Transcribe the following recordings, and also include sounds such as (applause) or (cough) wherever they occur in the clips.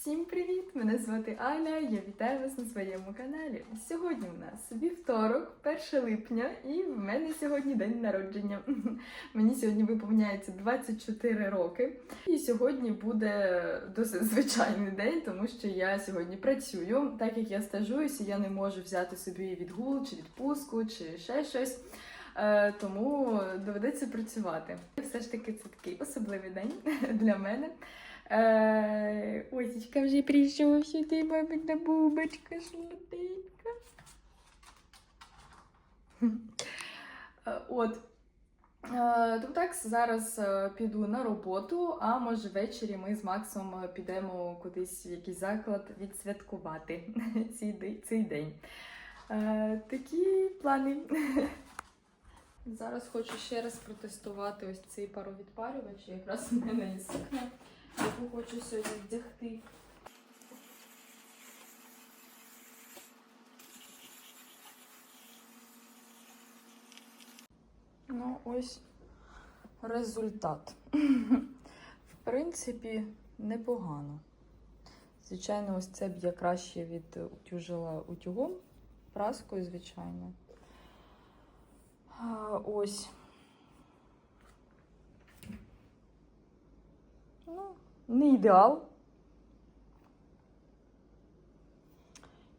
Всім привіт! Мене звати Аля. Я вітаю вас на своєму каналі. Сьогодні у нас вівторок, 1 липня, і в мене сьогодні день народження. (laughs) Мені сьогодні виповняється 24 роки. І сьогодні буде досить звичайний день, тому що я сьогодні працюю. Так як я стажуюся, я не можу взяти собі відгул чи відпустку, чи ще щось. Е, Тому доведеться працювати. Все ж таки, це такий особливий день (laughs) для мене. Е, Осічка вже прийшов сюди, мабуть, бубочка. Е, От. Е, То так, зараз е, піду на роботу, а може ввечері ми з Максом е, підемо кудись в якийсь заклад відсвяткувати (laughs) цей, день. Такі плани. Зараз хочу ще раз протестувати ось цей паровідпарювач. Якраз у мене є сукня, яку хочу сьогодні вдягти. Ну, ось результат. В принципі, непогано. Звичайно, ось це б я краще відутюжила утюгом, праскою, звичайно. Ось. Ну, не ідеал.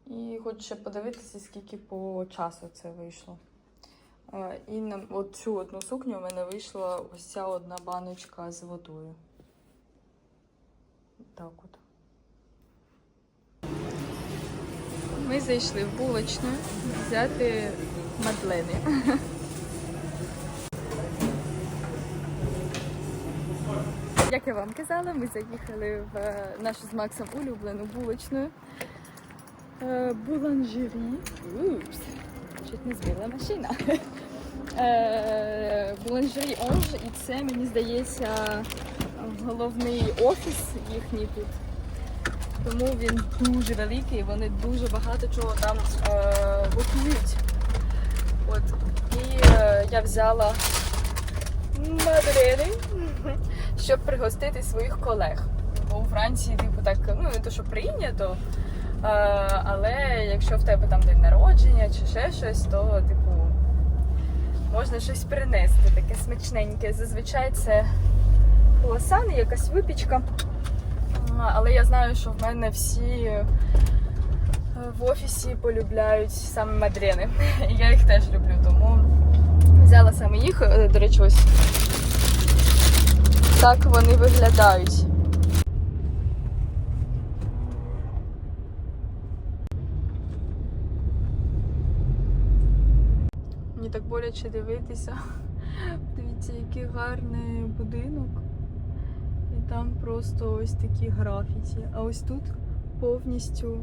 І хочу ще подивитися, скільки по часу це вийшло. І на цю одну сукню у мене вийшла ось ця одна баночка з водою. Так от. Ми зайшли в булочну взяти мадлени. (laughs) Як я вам казала, ми заїхали в е, нашу з Максом улюблену булочну. Е, Буланжері. Чуть не збила машина. Е, Буланжері Онж, і це, мені здається, головний офіс їхній тут. Тому він дуже великий, вони дуже багато чого там готують. От. І я взяла мадрини, щоб пригостити своїх колег. Бо у Франції, типу, так, ну не то, що прийнято, але якщо в тебе там день народження чи ще щось, то типу можна щось принести, таке смачненьке. Зазвичай це круасан, якась випічка. Але я знаю, що в мене всі е, в офісі полюбляють саме мадрени. (laughs) Я їх теж люблю, тому взяла саме їх. Е, До речі, ось так вони виглядають. Мені так боляче дивитися. (laughs) Дивіться, який гарний будинок. І там просто ось такі графіті. А ось тут повністю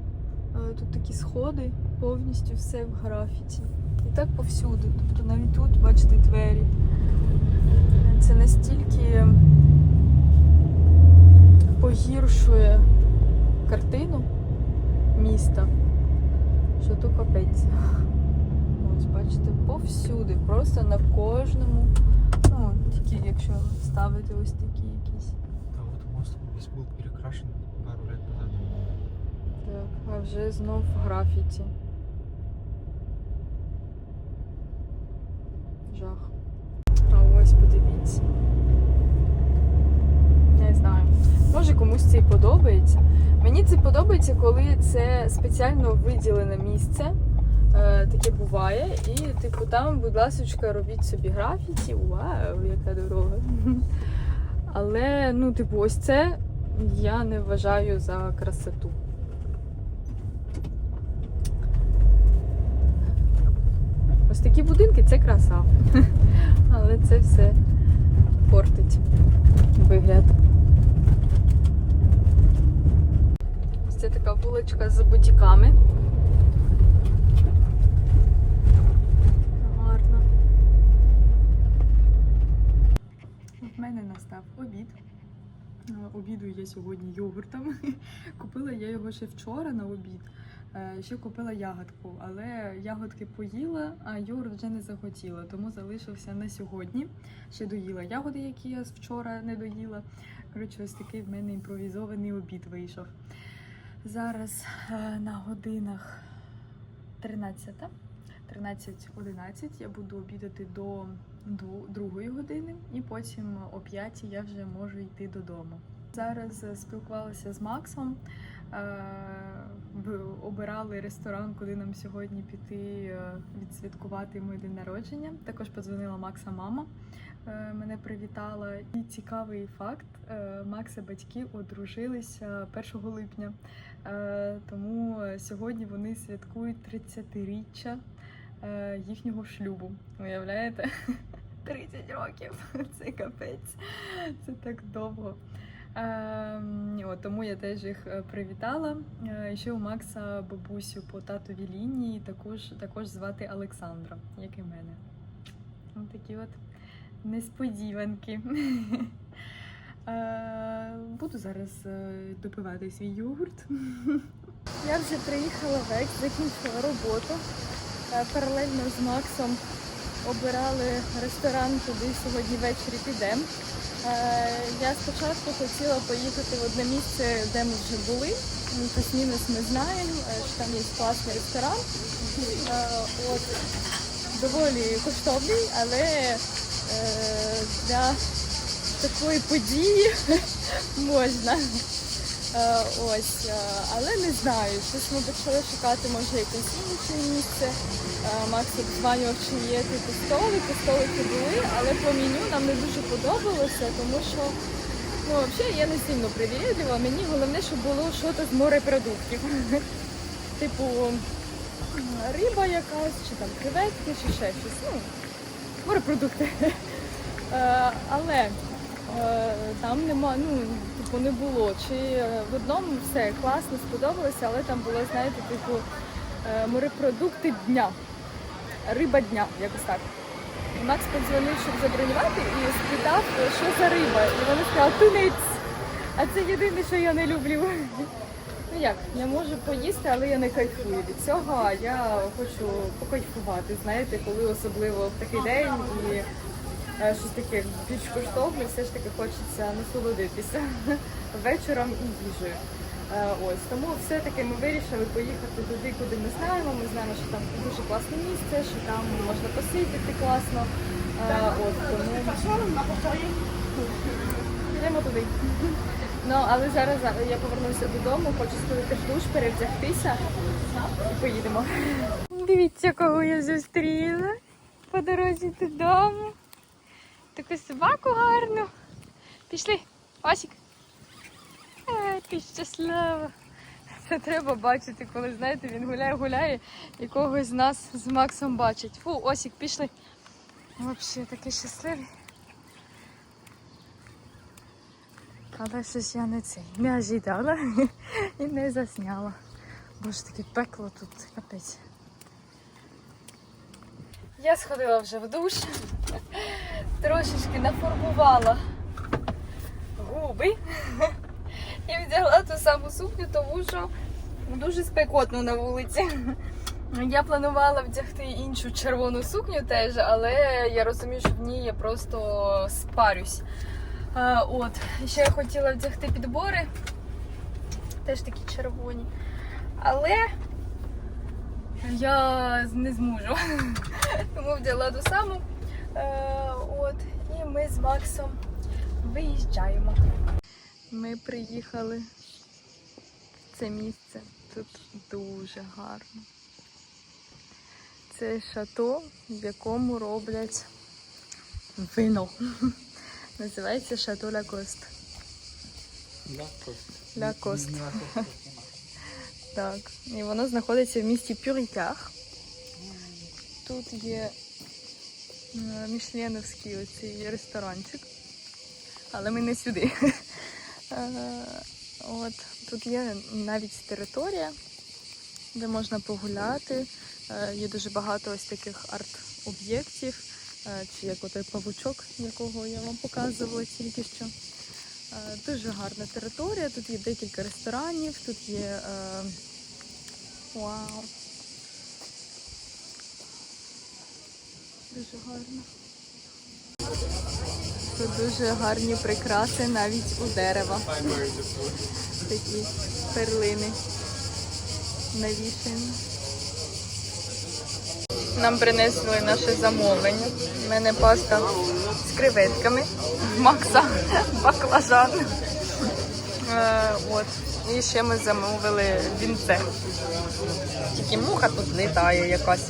е, тут такі сходи, повністю все в графіті. І так повсюди. Тобто навіть тут, бачите, двері. Це настільки погіршує картину міста, що то капець. Ось, бачите, повсюди, просто на кожному. Ну, тільки якщо ставити ось такі якісь. Да, вот мост весь был перекрашен пару лет назад. Так, а вже знов графіті. Жах. А ось подивіться. Не знаю. Може комусь це і подобається. Мені це подобається, коли це спеціально виділене місце. Е, таке буває. І, типу, там, будь ласка, робіть собі графіті. Вау, яка дорога. (laughs) Але, ну, типу, ось це я не вважаю за красоту. Ось такі будинки це краса. (laughs) Але це все портить вигляд. Ось це така вуличка з бутіками. Гарно. В мене настав обід. Обідую я сьогодні йогуртом. (laughs) Купила я його ще вчора на обід. Е, Ще купила ягодку, але ягодки поїла, а йогурт вже не захотіла, тому залишився на сьогодні. Ще доїла ягоди, які я вчора не доїла. Коротше, ось такий в мене імпровізований обід вийшов. Зараз е, на годинах 13. 13.11 я буду обідати до дву- другої години, і потім о 5 я вже можу йти додому. Зараз е, спілкувалася з Максом. е, Обирали ресторан, куди нам сьогодні піти відсвяткувати мій день народження. Також подзвонила Макса мама, мене привітала. І цікавий факт: е, Макса батьки одружилися 1 липня. Е, Тому е, сьогодні вони святкують 30-річчя е, їхнього шлюбу. Уявляєте? (laughs) 30 років. (laughs) Це капець. Це так довго. Ем, от, тому я теж їх е, привітала. Е, Ще у Макса бабусю по татовій лінії також, також звати Олександра, як і мене. Ось такі от несподіванки. (laughs) Е, Буду зараз е, допивати свій йогурт. (laughs) Я вже приїхала в Екс, закінчила роботу. Е, Паралельно з Максом обирали ресторан, куди сьогодні ввечері підемо. Я спочатку хотіла поїхати в одне місце, де ми вже були. Ну, Плюс-мінус ми знаємо, що там є класний ресторан. От, доволі коштовний, але для такої події можна. Е, Ось, е, але не знаю. Щось ми почали шукати, може, якесь інше місце. Е, Макс обзванював, чи є типу столики. Столики були, але по меню нам не дуже подобалося, тому що ну, взагалі я не сильно привірлива. Мені головне, щоб було щось з морепродуктів. Типу риба якась, чи там креветки, чи ще щось. Ну, морепродукти. (laughs) Е, Але Е, Там нема, ну типу не було. Чи е, в одному все класно, сподобалося, але там було, знаєте, типу морепродукти дня, риба дня, якось так. Макс подзвонив, щоб забронювати, і спитав, що за риба. І вони сказали, тунець. А це єдине, що я не люблю. (laughs) Ну як, я можу поїсти, але я не кайфую від цього. А я хочу покайфувати, знаєте, коли особливо в такий день і е, щось таке більш коштовне, все ж таки хочеться насолодитися (laughs) вечором і їжею. Е, Ось тому все-таки ми вирішили поїхати туди, куди ми знаємо. Ми знаємо, що там дуже класне місце, що там можна посидіти класно. Е, От тому йдемо туди. Ну але зараз я повернуся додому, хочу сходити в душ, перевдягтися і поїдемо. Дивіться, кого я зустріла по дорозі додому. Таку собаку гарну. Пішли, Осік. Ти щаслива. Це треба бачити, коли знаєте, він гуляє, гуляє і когось з нас з Максом бачить. Фу, Осік, пішли. Взагалі такий щасливий. Але щось я не цей не ожидала (laughs) і не засняла. Боже, таке пекло тут, капець. Я сходила вже в душ, (laughs) трошечки нафарбувала губи (laughs) і вдягла ту саму сукню, тому що дуже спекотно на вулиці. Я планувала вдягти іншу червону сукню теж, але я розумію, що в ній я просто спарюсь. Е, От, ще я хотіла вдягти підбори, теж такі червоні. Але я не зможу. (laughs) Тому взяла ту саму. Е, От, і ми з Максом виїжджаємо. Ми приїхали в це місце. Тут дуже гарно. Це шато, в якому роблять вино. (laughs) Називається Шато Лакост. Лакост. Так. І воно знаходиться в місті Пюріках. Тут є е, мішленовський оцей ресторанчик. Але ми не сюди. Е, От, тут є навіть територія, де можна погуляти. Е, Є дуже багато ось таких арт-об'єктів, е, чи як отой павучок, якого я вам показувала тільки що. Е, Дуже гарна територія. Тут є декілька ресторанів, тут є. Е... Вау! Дуже гарно. Тут дуже гарні прикраси навіть у дерева. Такі перлини навішані. Нам принесли наше замовлення. У мене паста з креветками, Макса (laughs) баклажан. Е, от. І ще ми замовили вінце. Тільки муха тут літає якась.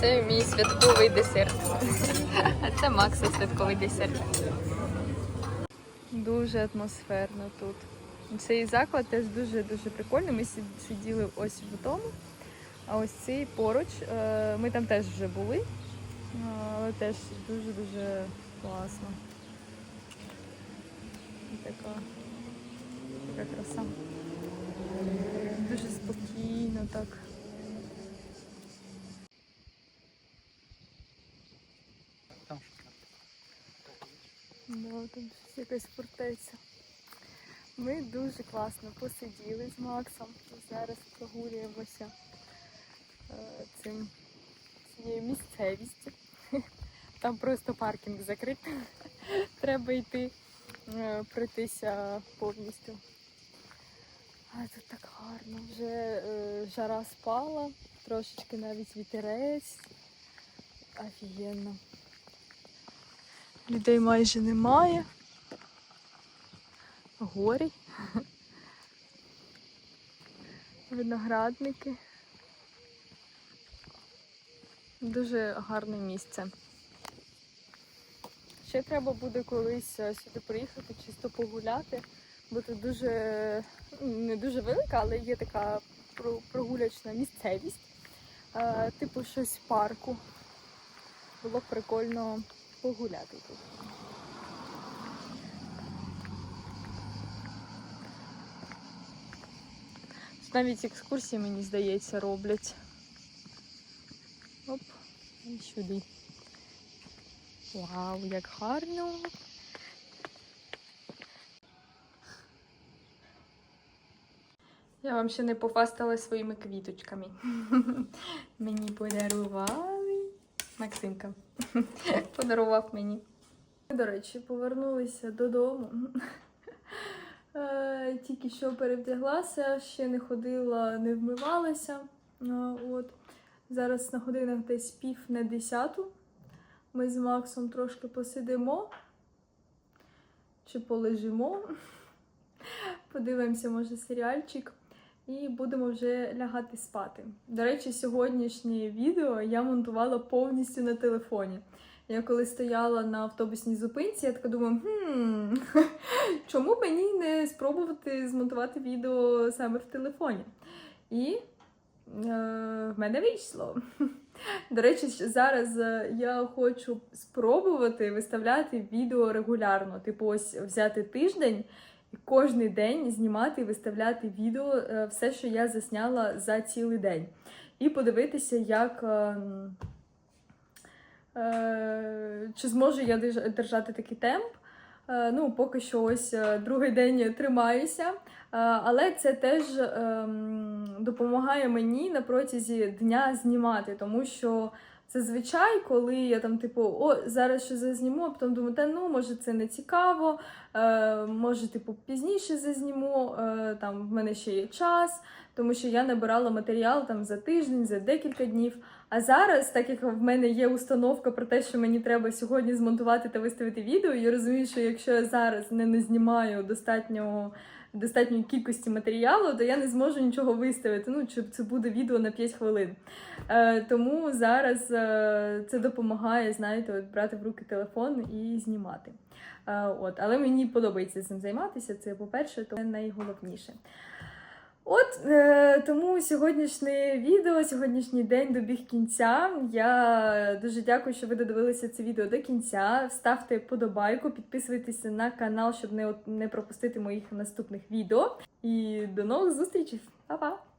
Це мій святковий десерт. (laughs) Це Макса святковий десерт. Дуже атмосферно тут. Цей заклад теж дуже-дуже прикольний. Ми сиділи ось в тому. А ось цей поруч. е, Ми там теж вже були. е, Але теж дуже-дуже класно. Така, така краса. Дуже спокійно так. Там. Да, там щось якась фортеця. Ми дуже класно посиділи з Максом. Зараз прогулюємося е, цим, цією місцевістю. (laughs) Там просто паркінг закритий. (laughs) Треба йти е, пройтися повністю. А тут так гарно. Вже е, жара спала, трошечки навіть вітерець. Офігенно. Людей майже немає. Горі. (laughs) Виноградники. Дуже гарне місце. Ще треба буде колись е, сюди приїхати, чисто погуляти, бо тут дуже не дуже велика, але є така прогулячна місцевість, е, типу щось парку. Було прикольно погуляти тут. Навіть екскурсії, мені здається, роблять. Оп, і сюди. Вау, як гарно. Я вам ще не пофастала своїми квіточками. (laughs) Мені подарували. Максимка (laughs) подарував мені. До речі, повернулися додому. (laughs) Е, Тільки що перевдяглася, ще не ходила, не вмивалася. Е, От. Зараз на годинах десь пів на десяту. Ми з Максом трошки посидимо чи полежимо. (laughs) Подивимося, може, серіальчик. І будемо вже лягати спати. До речі, сьогоднішнє відео я монтувала повністю на телефоні. Я коли стояла на автобусній зупинці, я така думаю, хм, (laughs) чому мені не спробувати змонтувати відео саме в телефоні? І е, в мене вийшло. (laughs) До речі, зараз е, я хочу спробувати виставляти відео регулярно. Типу, ось взяти тиждень і кожен день знімати і виставляти відео, е, все, що я засняла за цілий день. І подивитися, як. Е, чи зможу я держати такий темп? Е, Ну, поки що ось е, другий день тримаюся. Але це теж ем, допомагає мені на протязі дня знімати, тому що зазвичай, коли я там, типу, о, зараз ще зазніму, а потім думаю, та ну, може, це не цікаво, може, типу, пізніше зазніму, там в мене ще є час, тому що я набирала матеріал там за тиждень, за декілька днів. А зараз, так як в мене є установка про те, що мені треба сьогодні змонтувати та виставити відео, я розумію, що якщо я зараз не, знімаю достатньо. Достатньої кількості матеріалу, то я не зможу нічого виставити. Ну, чи це буде відео на 5 хвилин. Е, тому зараз е, це допомагає, знаєте, от брати в руки телефон і знімати. Е, от, але мені подобається цим займатися. Це по-перше, то найголовніше. От е, тому сьогоднішнє відео, сьогоднішній день добіг кінця. Я дуже дякую, що ви додивилися це відео до кінця. Ставте подобайку, підписуйтеся на канал, щоб не, не пропустити моїх наступних відео. І до нових зустрічей! Па-па!